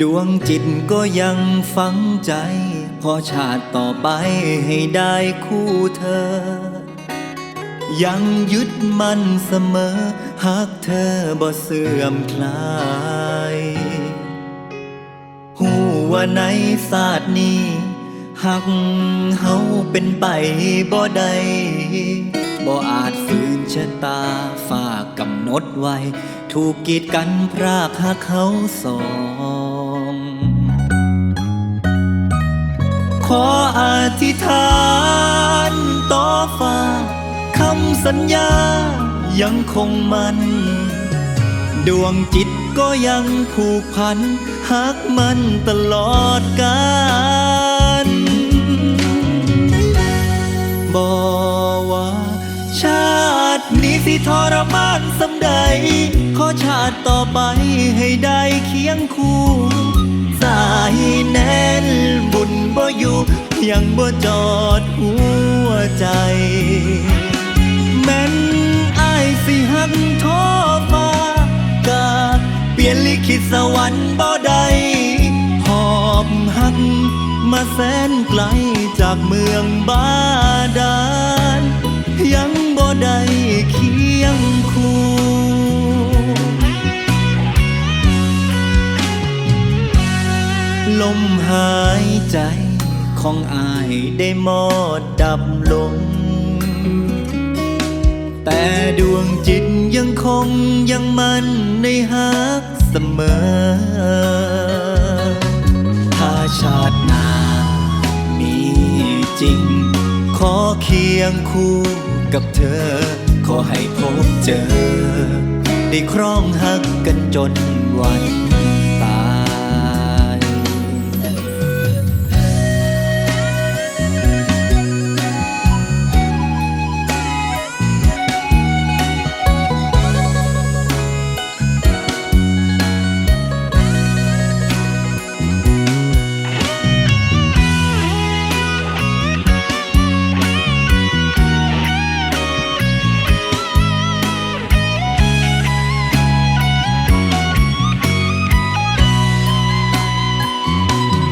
ดวงจิตก็ยังฝังใจ พอชาติต่อไปให้ได้คู่เธอ ยังยึดมั่นเสมอหากเธอบ่เสื่อมคลายหูว่าในศาสตร์นี้หักเฮาเป็นไปบ่ได้บ่อาจฝืนชะตาฝากกำหนดไว้ ถูกกีดกันพรากหักเขาสอง ขออธิษฐานต่อฟ้าคำสัญญายังคงมัน ดวงจิตก็ยังผูกพันหักมันตลอดกาลบอกว่า ชาตินี้สิทรมานสำใด ขอชาติต่อไปให้ได้เคียงคู่ สายแน่นบุญบ่อยู่ยังบ่จอดหัวใจ แม่นอายสิหักท้อฟ้ากาเปลี่ยนลิขิตสวรรค์บ่ได้หอบหักมาแสนไกลจากเมืองบาดาลยังบ่ได้คีย ลมหายใจของอายได้หมดดับลง แต่ดวงจิตยังคงยังมันในฮักเสมอ ถ้าชาติหน้ามีจริง ขอเคียงคู่กับเธอ ขอให้พบเจอ ได้ครองหักกันจนวัน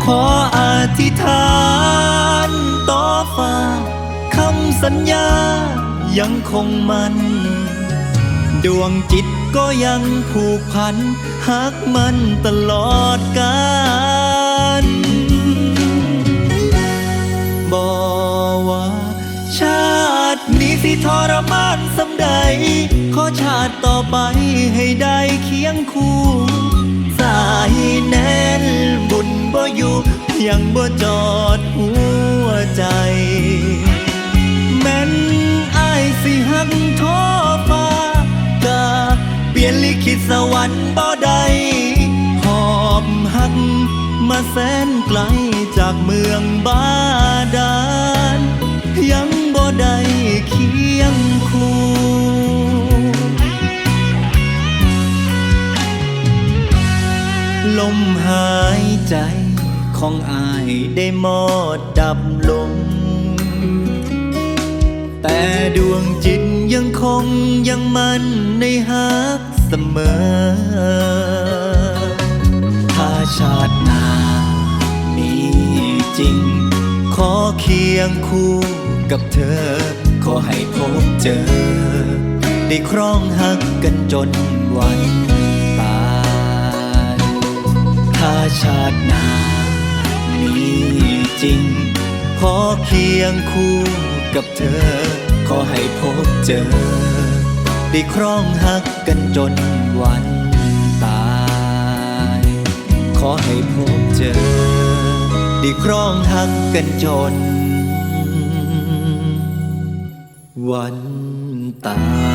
ขออธิษฐานต่อฟ้าคำสัญญายังคงมัน ดวงจิตก็ยังผูกพันหักมันตลอดกาลบอกว่า ชาตินี้สิทรมานสำใด ขอชาติต่อไปให้ได้เคียงคู่ ยังบ่จอดหัวใจ แม่นอายสิหักท้อฟ้ากาเปลี่ยนลิขิตสวรรค์บ่ได้หอบหักมาแสนไกลจากเมืองบาดาลยังบ่ได้เคียงคู่ลมหายใจ ของอายได้หมดดับลง แต่ดวงจิตยังคงยังมันในฮักเสมอ ถ้าชาติหน้ามีจริง ขอเคียงคู่กับเธอ ขอให้พบเจอ ได้ครองหักกันจนวันตาย ถ้าชาติหน้า มีจริง ขอเคียงคู่กับเธอ ขอให้พบเจอ ได้ครองหักกันจนวันตาย ขอให้พบเจอ ได้ครองหักกันจน วันตาย